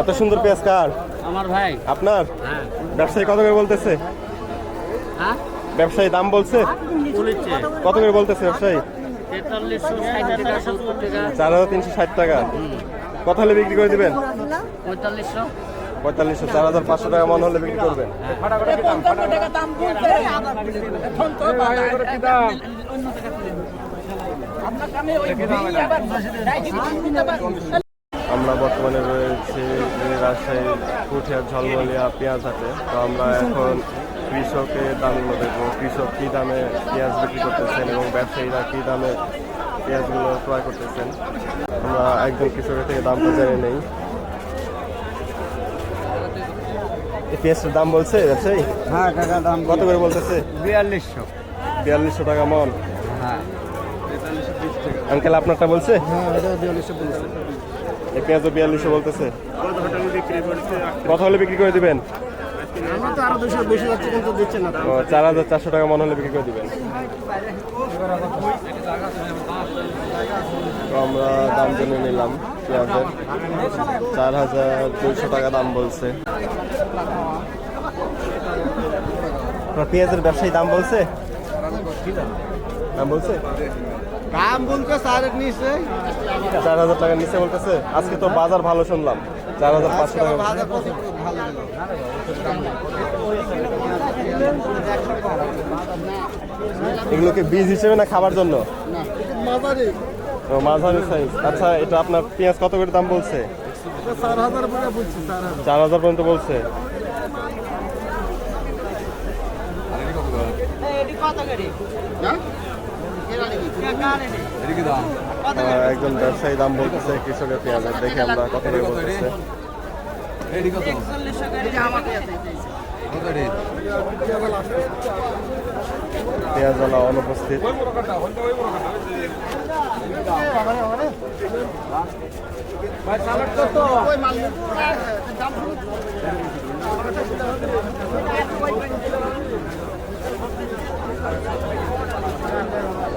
এত সুন্দর পেঁয়াজ কার? আমার ভাই। আপনার? হ্যাঁ। ব্যবসায়ী কত করে বলতেছে? হ্যাঁ? ব্যবসায়ী দাম বলছে? কত করে বলতেছে ব্যবসায়ী? চার হাজার তিনশো ষাট টাকা। কত হলে বিক্রি করে দিবেন? পঁয়তাল্লিশশো। পঁয়তাল্লিশশো চার হাজার পাঁচশো টাকা মন হলে বিক্রি করবেন। আমরা বর্তমানে রয়েছে রাজশাহী পুঠিয়া ঝলমলিয়া পেঁয়াজ হাটে। তো আমরা এখন কৃষকের দামগুলো দেখব কৃষক কী দামে পেঁয়াজ বিক্রি করতেছেন এবং ব্যবসায়ীরা কী দামে পেঁয়াজগুলো ক্রয় করতেছেন? আমরা একজন কৃষকের থেকে দামটা জেনে নেই। এই পেঁয়াজটার দাম বলছে ব্যবসায়ী? হ্যাঁ কাকা দাম কত করে বলতেছে? বিয়াল্লিশশো। বিয়াল্লিশশো টাকা মন। হ্যাঁ। আঙ্কেল আপনারটা বলছে? হ্যাঁ এই পেঁয়াজও বিয়াল্লিশশো বলতেছে। কত হলে বিক্রি করে দিবেন? চার হাজার চারশো টাকা মনে হলে বিক্রি করে দিবেন। তো আমরা দাম জেনে নিলাম পেঁয়াজের। চার হাজার দুইশো টাকা দাম বলছে। পেঁয়াজের ব্যবসায়ী দাম বলছে? দাম বলছে? দাম বলতে স্যার নিচে। চার হাজার টাকা নিচে বলতেছে। আজকে তো বাজার ভালো শুনলাম। চার হাজার পাঁচশো টাকা। ভালো ভালো এগুলোকে বীজ হিসেবে না খাবার জন্য? মাঝারি। সাইজ আচ্ছা এটা আপনার পেঁয়াজ কত করে দাম বলছে? চার হাজার করে বলছি চার হাজার। পর্যন্ত বলছে। একজন ব্যবসায়ী দাম বলতেছে কৃষকের পেঁয়াজের দেখে আমরা কত? করে বলতেছে পেঁয়াজওয়ালা অনুপস্থিত।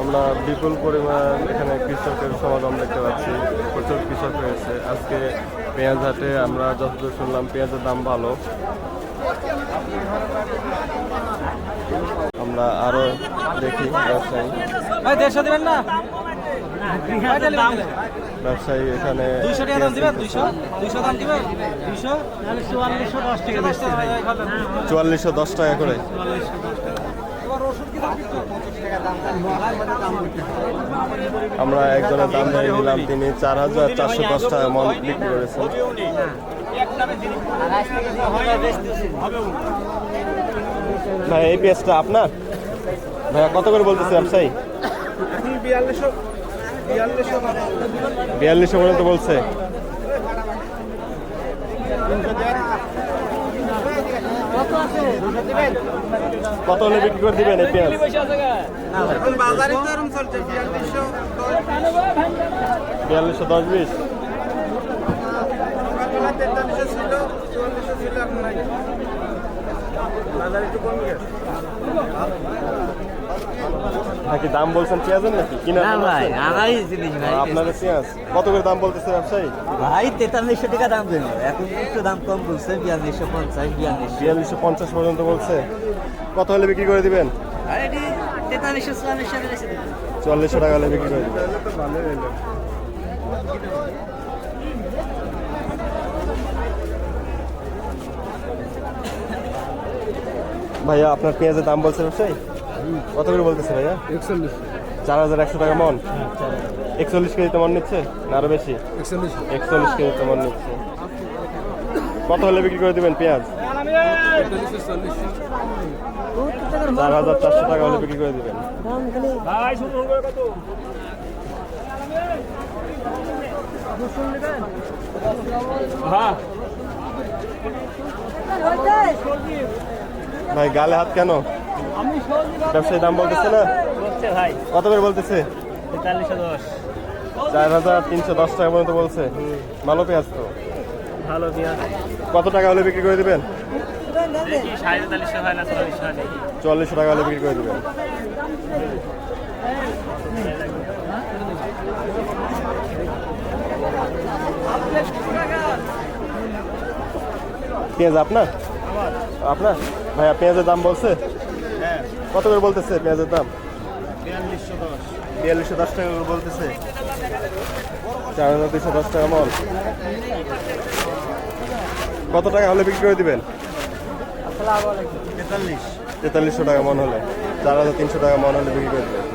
আমরা বিপুল পরিমাণ এখানে কৃষকের সমাগম দেখতে পাচ্ছি। প্রচুর কৃষক রয়েছে। আজকে পেঁয়াজ হাটে আমরা যতদূর শুনলাম পেঁয়াজের দাম ভালো। আমরা আরও দেখি ব্যবসায়ী। দেড়শো দিবেন না? ব্যবসায়ী এখানে চুয়াল্লিশশো দশ টাকা করে। আমরা একজনের দাম জানিয়ে নিলাম তিনি চার হাজার চারশো দশ টাকা মন বিক্রি করেছেন। ভাই এই পেঁয়াজটা আপনার? ভাইয়া কত করে বলতেছে ব্যবসায়ী? বিয়াল্লিশশো পর্যন্ত বলছে। কত হলে বিক্রি করে দিবেন এই পেঁয়াজ? বিয়াল্লিশশো দশ বিশ। বাজার একটু কমে গেছে। নাকি দাম বলছেন পেঁয়াজের নাকি কিনা না ভাই আমারই জিনিস ভাই আপনাদের পেঁয়াজ। কত করে দাম বলতেছে ব্যবসায়ী? ভাই তেতাল্লিশশো টাকা দাম দেন এখন একটু দাম কম বলছে বিয়াল্লিশশো পঞ্চাশ বিয়াল্লিশশো। বিয়াল্লিশশো পঞ্চাশ পর্যন্ত বলছে। কত হলে বিক্রি করে দিবেন? তেতাল্লিশশো চুয়াল্লিশশো চুয়াল্লিশশো টাকা হলে বিক্রি করে দিবেন। ভাইয়া আপনার পেঁয়াজের দাম বলছে ব্যবসায়ী? কত করে বলতেছে ভাইয়া? একচল্লিশ। চার হাজার একশো টাকা মন? একচল্লিশ কেজিতে মন নিচ্ছে না আরও বেশি? একচল্লিশ। একচল্লিশ কেজিতে মন নিচ্ছে। কত হলে বিক্রি করে দিবেন পেঁয়াজ? চার হাজার চারশো টাকা হলে বিক্রি করে দিবেন। ভাই গালে হাত কেন? ব্যবসায়ীর দাম বলতেছে না? ভাই। কত করে বলতেছে? চার হাজার তিনশো দশ টাকা পর্যন্ত বলছে। ভালো পেঁয়াজ তো। ভালো পেঁয়াজ। কত টাকা হলে বিক্রি করে দেবেন? চল্লিশ টাকা হলে বিক্রি করে দেবেন। পেঁয়াজ আপনার? আপনার? ভাইয়া পেঁয়াজের দাম বলছে? কত করে বলতেছে পেঁয়াজের দাম? বিয়াল্লিশশো দশ। টাকা করে বলতেছে। চার হাজার দুশো দশ টাকা মন কত টাকা হলে বিক্রি করে দিবেন? তেতাল্লিশ। তেতাল্লিশশো টাকা মন হলে। চার হাজার তিনশো টাকা মন হলে বিক্রি করে দেবেন।